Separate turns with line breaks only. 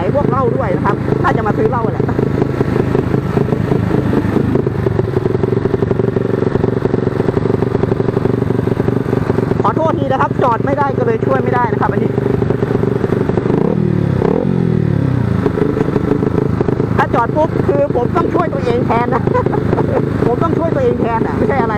ขายพวกเหล้าด้วยนะครับถือเหล้าแหละขอโทษทีนะครับ จอดไม่ได้ก็เลยช่วยไม่ได้นะครับอันนี้ ถ้าจอดปุ๊บคือผมต้องช่วยตัวเองแทนนะ ผมต้องช่วยตัวเองแทนอะไม่ใช่อะไร